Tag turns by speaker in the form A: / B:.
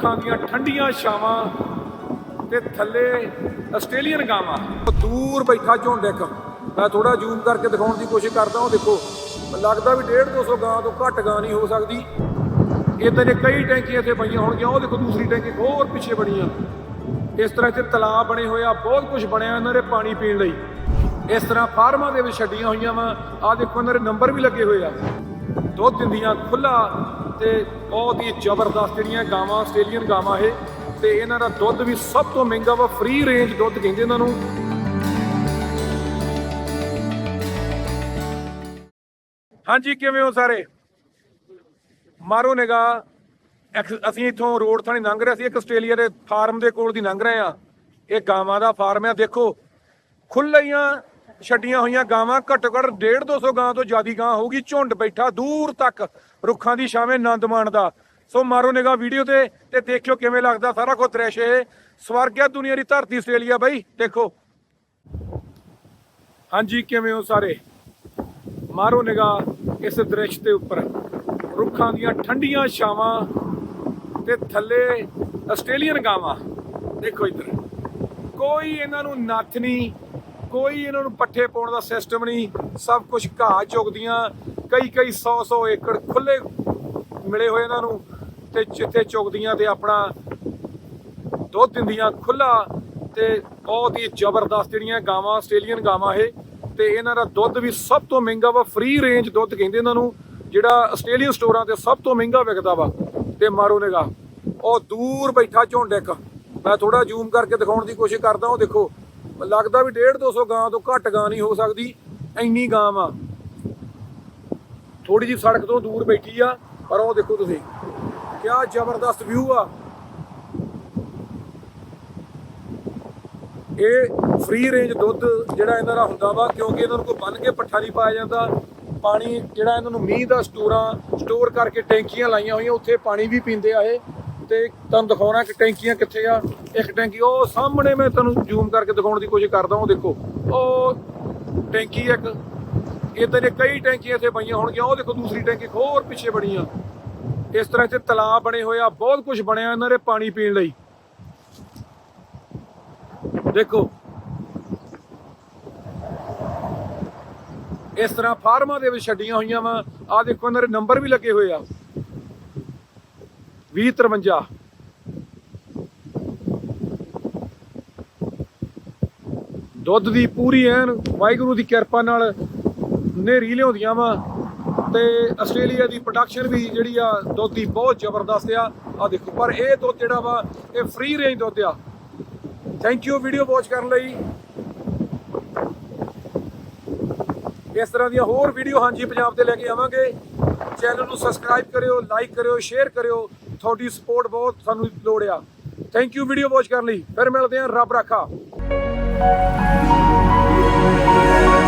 A: ਰੁੱਖਾਂ ਦੀਆਂ ਠੰਡੀਆਂ ਛਾਵਾਂ ਤੇ ਥੱਲੇ ਆਸਟ੍ਰੇਲੀਅਨ ਗਾਵਾਂ। ਦੂਰ ਬੈਠਾ ਝੁੰਡ ਇੱਕ ਮੈਂ ਥੋੜਾ ਜ਼ੂਮ ਕਰਕੇ ਦਿਖਾਉਣ ਦੀ ਕੋਸ਼ਿਸ਼ ਕਰਦਾ ਉਹ ਦੇਖੋ। ਲੱਗਦਾ ਵੀ 1.5 200 ਗਾਂ ਤੋਂ ਘੱਟ ਗਾਂ ਨਹੀਂ ਹੋ ਸਕਦੀ। ਇਦਾਂ ਦੇ ਕਈ ਟੈਂਕੀਆਂ ਇੱਥੇ ਪਈਆਂ ਹੋਣਗੀਆਂ, ਉਹ ਦੇਖੋ ਦੂਸਰੀ ਟੈਂਕੀ ਹੋਰ ਪਿੱਛੇ ਬਣੀ ਆ ਇਸ ਤਰ੍ਹਾਂ ਇੱਥੇ ਤਲਾਬ ਬਣੇ ਹੋਏ ਆ, ਬਹੁਤ ਕੁਝ ਬਣਿਆ ਇਹਨਾਂ ਦੇ ਪਾਣੀ ਪੀਣ ਲਈ। ਇਸ ਤਰ੍ਹਾਂ ਫਾਰਮਾਂ ਦੇ ਵਿੱਚ ਛੱਡੀਆਂ ਹੋਈਆਂ ਵਾ। ਆ ਦੇਖੋ ਇਹਨਾਂ ਦੇ ਨੰਬਰ ਵੀ ਲੱਗੇ ਹੋਏ ਆ। ਦੁੱਧ ਦਿੰਦੀਆਂ ਖੁੱਲਾ ਤੇ ਬਹੁਤ ਹੀ ਜ਼ਬਰਦਸਤ ਜਿਹੜੀਆਂ ਗਾਵਾਂ, ਆਸਟ੍ਰੇਲੀਅਨ ਗਾਵਾਂ ਇਹ, ਤੇ ਇਹਨਾਂ ਦਾ ਦੁੱਧ ਵੀ ਸਭ ਤੋਂ ਮਹਿੰਗਾ ਵਾ ਫ੍ਰੀ ਰੇਂਜ ਦੁੱਧ ਕਹਿੰਦੇ ਇਹਨਾਂ ਨੂੰ। ਹਾਂਜੀ, ਕਿਵੇਂ ਹੋ ਸਾਰੇ? ਮਾਰੋ ਨਿਗਾ ਅਸੀਂ ਇੱਥੋਂ ਰੋਡ ਥਾਣੀ ਲੰਘ ਰਹੇ ਸੀ, ਇੱਕ ਆਸਟ੍ਰੇਲੀਆ ਦੇ ਫਾਰਮ ਦੇ ਕੋਲ ਦੀ ਲੰਘ ਰਹੇ ਆ ਇਹ ਗਾਵਾਂ ਦਾ ਫਾਰਮ ਆ ਦੇਖੋ ਖੁੱਲੀਆਂ ਛੱਡੀਆਂ ਹੋਈਆਂ ਗਾਵਾਂ ਘੱਟੋ ਘੱਟ 1.5 200 ਗਾਂ ਤੋਂ ਜ਼ਿਆਦੀ ਗਾਂ ਹੋਊਗੀ, ਝੁੰਡ ਬੈਠਾ ਦੂਰ ਤੱਕ ਰੁੱਖਾਂ ਦੀ ਛਾਵੇਂ ਆਨੰਦ ਮਾਣਦਾ ਸੋ ਮਾਰੋ ਨਿਗਾ ਵੀਡੀਓ ਤੇ ਤੇ ਦੇਖਿਓ ਕਿਵੇਂ ਲੱਗਦਾ ਸਾਰਾ ਕੁਝ ਦ੍ਰਿਸ਼ ਇਹ ਸਵਰਗ ਹੈ ਦੁਨੀਆ ਦੀ ਧਰਤੀ ਆਸਟ੍ਰੇਲੀਆ ਬਾਈ, ਦੇਖੋ। ਹਾਂਜੀ, ਕਿਵੇਂ ਹੋ ਸਾਰੇ? ਮਾਰੋ ਨਿਗਾ ਇਸ ਦ੍ਰਿਸ਼ ਦੇ ਉੱਪਰ। ਰੁੱਖਾਂ ਦੀਆਂ ਠੰਡੀਆਂ ਛਾਵਾਂ ਤੇ ਥੱਲੇ ਆਸਟ੍ਰੇਲੀਅਨ ਗਾਵਾਂ। ਦੇਖੋ ਇੱਧਰ। ਕੋਈ ਇਹਨਾਂ ਨੂੰ ਨੱਥ ਨਹੀਂ ਕੋਈ ਇਹਨਾਂ ਨੂੰ ਪੱਠੇ ਪਾਉਣ ਦਾ ਸਿਸਟਮ ਨਹੀਂ, ਸਭ ਕੁਝ ਘਾਹ ਚੁਗਦੀਆਂ, ਕਈ ਕਈ 100 100 ਏਕੜ ਖੁੱਲੇ ਮਿਲੇ ਹੋਏ ਇਹਨਾਂ ਨੂੰ ਤੇ ਜਿੱਥੇ ਚੁਗਦੀਆਂ ਤੇ ਆਪਣਾ ਦੁੱਧ ਦਿੰਦੀਆਂ ਖੁੱਲਾ ਤੇ ਬਹੁਤ ਹੀ ਜ਼ਬਰਦਸਤ ਜਿਹੜੀਆਂ ਗਾਵਾਂ, ਆਸਟ੍ਰੇਲੀਅਨ ਗਾਵਾਂ ਇਹ, ਤੇ ਇਹਨਾਂ ਦਾ ਦੁੱਧ ਵੀ ਸਭ ਤੋਂ ਮਹਿੰਗਾ ਵਾ ਫ੍ਰੀ ਰੇਂਜ ਦੁੱਧ ਕਹਿੰਦੇ ਇਹਨਾਂ ਨੂੰ, ਜਿਹੜਾ ਆਸਟ੍ਰੇਲੀਅਨ ਸਟੋਰਾਂ ਤੇ ਸਭ ਤੋਂ ਮਹਿੰਗਾ ਵਿਕਦਾ ਵਾ, ਤੇ ਮਾਰੋ ਨਿਗਾ ਉਹ ਦੂਰ ਬੈਠਾ ਝੁੰਡ ਇੱਕ, ਮੈਂ ਥੋੜਾ ਜ਼ੂਮ ਕਰਕੇ ਦਿਖਾਉਣ ਦੀ ਕੋਸ਼ਿਸ਼ ਕਰਦਾ, ਉਹ ਦੇਖੋ ਲੱਗਦਾ ਵੀ 1.5 200 ਗਾਂ ਤੋਂ ਘੱਟ ਗਾਂ ਨਹੀਂ ਹੋ ਸਕਦੀ, ਇੰਨੀ ਗਾਂ ਵਾ। ਥੋੜੀ ਜਿਹੀ ਸੜਕ ਤੋਂ ਦੂਰ ਬੈਠੀ ਆ, ਪਰ ਉਹ ਦੇਖੋ ਤੁਸੀਂ, ਕਿਆ ਜ਼ਬਰਦਸਤ ਵਿਊ ਆ। ਇਹ ਫ੍ਰੀ ਰੇਂਜ ਦੁੱਧ ਜਿਹੜਾ ਇਹਨਾਂ ਦਾ ਹੁੰਦਾ ਵਾ, ਕਿਉਂਕਿ ਇਹਨਾਂ ਨੂੰ ਕੋਈ ਬੰਨ ਕੇ ਪੱਠਾ ਨਹੀਂ ਪਾਇਆ ਜਾਂਦਾ, ਪਾਣੀ ਜਿਹੜਾ ਇਹਨਾਂ ਨੂੰ ਮੀਂਹ ਦਾ ਸਟੋਰਾਂ, ਸਟੋਰ ਕਰਕੇ ਟੈਂਕੀਆਂ ਲਾਈਆਂ ਹੋਈਆਂ, ਉੱਥੇ ਪਾਣੀ ਵੀ ਪੀਂਦੇ ਆ ਇਹ, ਤੇ ਤੁਹਾਨੂੰ ਦਿਖਾਉਣਾ ਕਿ ਟੈਂਕੀਆਂ ਕਿੱਥੇ ਆ। ਇੱਕ ਟੈਂਕੀ, ਉਹ ਸਾਹਮਣੇ ਮੈਂ ਤੁਹਾਨੂੰ ਜ਼ੂਮ ਕਰਕੇ ਦਿਖਾਉਣ ਦੀ ਕੋਸ਼ਿਸ਼ ਕਰਦਾ ਉਹ ਦੇਖੋ। ਉਹ ਟੈਂਕੀ ਇੱਕ ਇਦਾਂ ਦੇ ਕਈ ਟੈਂਕੀਆਂ ਇੱਥੇ ਪਈਆਂ ਹੋਣਗੀਆਂ, ਉਹ ਦੇਖੋ ਦੂਸਰੀ ਟੈਂਕੀ ਹੋਰ ਪਿੱਛੇ ਬਣੀ ਆ ਇਸ ਤਰ੍ਹਾਂ ਇੱਥੇ ਤਲਾਬ ਬਣੇ ਹੋਏ ਆ, ਬਹੁਤ ਕੁਝ ਬਣਿਆ ਇਹਨਾਂ ਦੇ ਪਾਣੀ ਪੀਣ ਲਈ। ਦੇਖੋ। ਇਸ ਤਰ੍ਹਾਂ ਫਾਰਮਾਂ ਦੇ ਵਿੱਚ ਛੱਡੀਆਂ ਹੋਈਆਂ ਵਾ। ਆ ਦੇਖੋ ਇਹਨਾਂ ਦੇ ਨੰਬਰ ਵੀ ਲੱਗੇ ਹੋਏ ਆ। 2053 ਦੁੱਧ ਦੀ ਪੂਰੀ ਐਨ ਵਾਹਿਗੁਰੂ ਦੀ ਕਿਰਪਾ ਨਾਲ ਨੇਰੀ ਲਿਆਉਂਦੀਆਂ ਵਾ ਤੇ ਆਸਟ੍ਰੇਲੀਆ ਦੀ ਪ੍ਰੋਡਕਸ਼ਨ ਵੀ ਜਿਹੜੀ ਆ ਦੁੱਧ ਦੀ ਬਹੁਤ ਜ਼ਬਰਦਸਤ ਆ। ਆ ਦੇਖੋ, ਪਰ ਇਹ ਦੁੱਧ ਜਿਹੜਾ ਵਾ, ਇਹ ਫ੍ਰੀ ਰੇਂਜ ਦੁੱਧ ਆ। ਥੈਂਕ ਯੂ ਵੀਡੀਓ ਵਾਚ ਕਰਨ ਲਈ। ਇਸ ਤਰ੍ਹਾਂ ਦੀਆਂ ਹੋਰ ਵੀਡੀਓ ਹਾਂਜੀ ਪੰਜਾਬ ਤੇ ਲੈ ਕੇ ਆਵਾਂਗੇ। ਚੈਨਲ ਨੂੰ ਸਬਸਕ੍ਰਾਈਬ ਕਰਿਓ ਲਾਈਕ ਕਰਿਓ ਸ਼ੇਅਰ ਕਰਿਓ। ਤੁਹਾਡੀ ਸਪੋਰਟ ਬਹੁਤ ਸਾਨੂੰ ਲੋੜ ਆ। ਥੈਂਕ ਯੂ ਵੀਡੀਓ ਵਾਚ ਕਰਨ ਲਈ। ਫਿਰ ਮਿਲਦੇ ਹਾਂ, ਰੱਬ ਰਾਖਾ। thank you